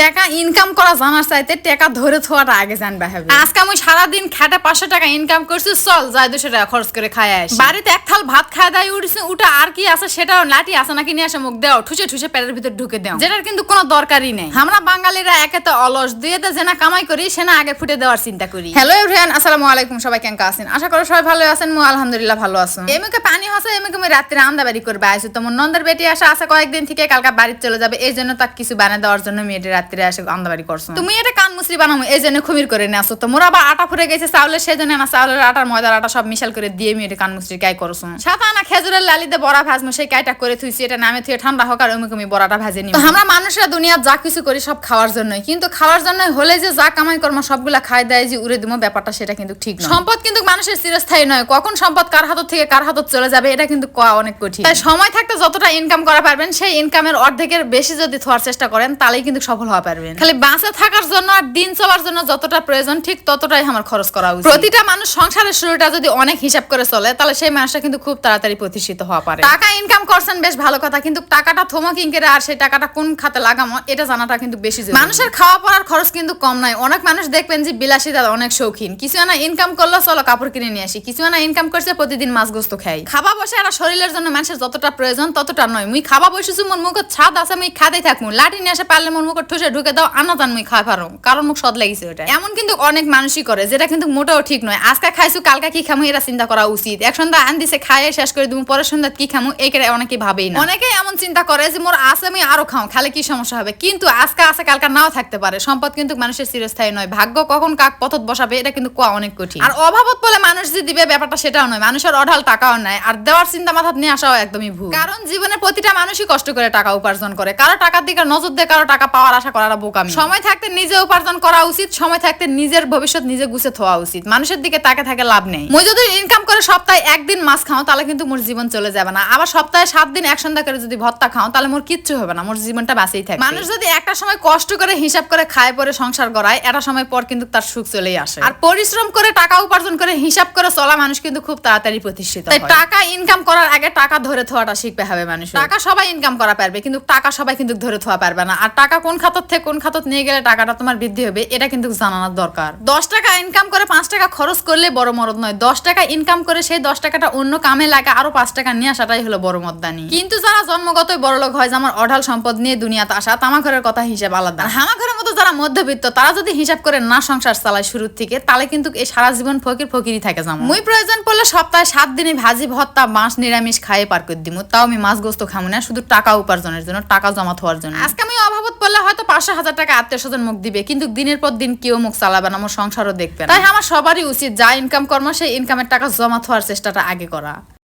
টাকা ইনকাম করা জানার চাইতে টাকা ধরে থোয়াটা আগে জানবে হবে। আজকে আমি সারাদিন খেটে পাঁচশো টাকা ইনকাম করছি চল যাই দুশো টাকা খরচ করে খাই আসি। বাড়িতে এক থাল ভাত খায় দাই উঠছে উঠে আর কি আছে সেটাও লাঠি আছে নাকি নিয়ে আসে মুখ দেও ঠুসে ঠুসে পেটের ভিতর ঢুকে দেও। যেটার কিন্তু কোনো দরকারই নেই। আমরা বাঙালিরা একে তো অলস দুইতে জেনা কামাই করি সেনা আগে ফুটে দেওয়ার চিন্তা করি। হ্যালো এভরিওয়ান আসসালামু আলাইকুম সবাই কেমন আছেন? আশা করি সবাই ভালো আছেন মু আলহামদুলিল্লাহ ভালো আছো। এমকে হসে এমকে আমি রাত্রে আমদাবাড়ি করবে আসো তোমার নন্দার বেটি আসা আসা কয়েকদিন থেকে কালকা বাড়িতে চলে যাবে, এই জন্য তাক কিছু বানা দেওয়ার জন্য মেয়েটি রাত্রে আসে আমদাবাড়ি করছ। তুমি এটা মুসরি বানাবো এই জন্য খুমির করে নিয়ে আসো। তোমার আবার আটা ফুরে গেছে চাউলের সেই জন্য না চাউলের আটার ময়দার আটা সব মিশাল করে দিয়ে মেয়েটি কান মুসরি কাই করছ সাথে আনা খেজুরের লালিতে বড়া ভাজমো সেই কাইটা করে থুইছি এটা নামে থুয়ে ঠান্ডা হোক আর ওমে বড়াটা ভাজে নি আমরা মানুষরা দুনিয়া যা কিছু করি সব খাওয়ার জন্য কিন্তু খাওয়ার জন্য হলে যে যা কামাই কর্ম সবগুলা খাই দেয় যে উড়ে দিমো ব্যাপারটা সেটা কিন্তু ঠিক সম্পদ কিন্তু মানুষের চিরস্থায়ী নয় কখন সম্পদ কার হাত থেকে কার হাতত চলে যাবে এটা কিন্তু কোয়া অনেক কঠিন। তাই সময় থাকতে যতটা ইনকাম করা পারবেন সেই ইনকামের অর্ধেকের বেশি যদি থোয়ার চেষ্টা করেন তাহলেই কিন্তু সফল হওয়া পারবেন। খালি বাঁচে থাকার জন্য আর দিন চলার জন্য যতটা প্রয়োজন ঠিক ততটাই আমার খরচ করা উচিত। প্রতিটা মানুষ সংসারের শুরুটা যদি অনেক হিসাব করে চলে তাহলে সেই মানুষটা কিন্তু খুব তাড়াতাড়ি প্রতিষ্ঠিত হওয়া পারে। টাকা ইনকাম করছেন বেশ ভালো কথা কিন্তু টাকাটা থমো কিঙ্কেরে আর সেই টাকাটা কোন খাতে লাগামো এটা জানাটা কিন্তু বেশি মানুষের খাওয়া পড়ার খরচ কিন্তু কম নয়। অনেক মানুষ দেখবেন যে বিলাসিতা অনেক শৌখিন। কিছু না ইনকাম করল চলো কাপড় কিনে নিয়ে আসি। কিছু না ইনকাম করছে প্রতিদিন মাছ গোস্ত খাই। খাবা বসে আর শরীরের জন্য মানুষের যতটা প্রয়োজন ততটা নয়। মুই খাবা বসেছি মোর মুখ ছাদ আছে মুই খাতেই থাকব লাঠি নিয়ে আসে পারলে মোর মুখ ঠুসে ঢুকে দাও আনা জান মুই খাই পারো কারণ মুখ সদ লাগিছে ওটা এমন কিন্তু অনেক মানুষই করে যেটা কিন্তু মোটেও ঠিক নয়। আজকে খাইছু কালকা কি খামু এটা চিন্তা করা উচিত। এক সন্ধ্যা আন দিছে খাইয়ে শেষ করে দিব পরের সন্ধ্যা কি খামু করে অনেকে ভাবেই না। অনেকেই এমন চিন্তা করে যে মোর আছে আমি আরও খাও খালে কি সমস্যা হবে? কিন্তু আজকে আছে কালকা নাও থাকতে পারে। সম্পদ কিন্তু মানুষের চিরস্থায়ী নয়। ভাগ্য কখন কাক পথত বসাবে এটা কিন্তু কোয়া অনেক কঠিন। আর অভাবত বলে মানুষ যে দিবে ব্যাপারটা সেটাও নয়। মানুষের অঢাল টাকাও নাই। আর দেওয়ার চিন্তা মাথাত নিয়ে আসাও একদমই ভুল। কারণ জীবনের প্রতিটা মানুষই কষ্ট করে টাকা উপার্জন করে। কারও টাকার দিকে নজর দিয়ে কারও টাকা পাওয়ার আশা করাটা বোকামি। সময় থাকতে নিজে উপার্জন করা উচিত সময় থাকতে নিজের ভবিষ্যৎ নিজে গুছে থওয়া উচিত। মানুষের দিকে তাকে থাকে লাভ নেই। মই যদি ইনকাম করে সপ্তাহে একদিন মাছ খাও তাহলে কিন্তু মোর জীবন চলে যাবে না। আবার সপ্তাহে সাত দিন এক সন্ধ্যা করে যদি ভত্তা খাও তাহলে মোর কিচ্ছু হবে না মোর জীবনটা বাঁচেই থাকে মানুষ যদি একটা সময় কষ্ট করে হিসাব করে খায় পরে সংসার করায় এটা সময় পর কিন্তু তার সুখ চলেই আসে। আর পরিশ্রম করে টাকা উপার্জন করে হিসাব করে চলা মানুষ কিন্তু খুব তাড়াতাড়ি প্রতিষ্ঠিত তাই টাকা ইনকাম করার আগে টাকা ধরে থোয়াটা শিখতে হবে মানুষ টাকা সবাই ইনকাম করা পারবে কিন্তু টাকা সবাই কিন্তু ধরে থোয়া পারবে না। আর টাকা কোন খাতত থেকে কোন খাতত নিয়ে গেলে টাকাটা তোমার বৃদ্ধি হবে, এটা কিন্তু জানানোর দরকার। দশ টাকা ইনকাম করে পাঁচ টাকা খরচ করলে বড় মরদ নয়। দশ টাকা ইনকাম করে সেই দশ টাকাটা অন্য কামে লাগা, আরও পাঁচ টাকা নিয়ে আসাটাই হলো বড় মদ্দানি। কিন্তু যারা জন্মগতই বড় লোক হয় যে আমার অঢাল সম্পদ নিয়ে দুনিয়াতে আসা তামা ঘরের কথা হিসাব আলাদা। হামা ঘরের মতো যারা মধ্যবিত্ত, তারা যদি হিসাব করে না সংসার চালায় শুরুর থেকে, তাহলে কিন্তু এই সারা জীবন ফকির ফকিরই থাকে যেমন। মুই প্রয়োজন পড়লে সপ্তাহে সাত দিনে ভাজি ভত্তা মাছ, নিরামিষ খাইয়ে পার করে দিমু। তাও আমি মাছ গোস্ত খামু না, শুধু টাকা উপার্জনের জন্য, টাকা জমা হওয়ার জন্য। আজকে আমি অভাবত পড়লে হয়তো পাঁচশো হাজার টাকা আত্মীয় স্বজন মুখ দিবে, কিন্তু দিনের পর দিন কেউ মুখ চালাবে না, আমার সংসারও দেখবে তাই আমার সবারই উচিত যা ইনকাম কর্ম, সেই ইনকামের টাকা জমা থাকার চেষ্টাটা আগে করা।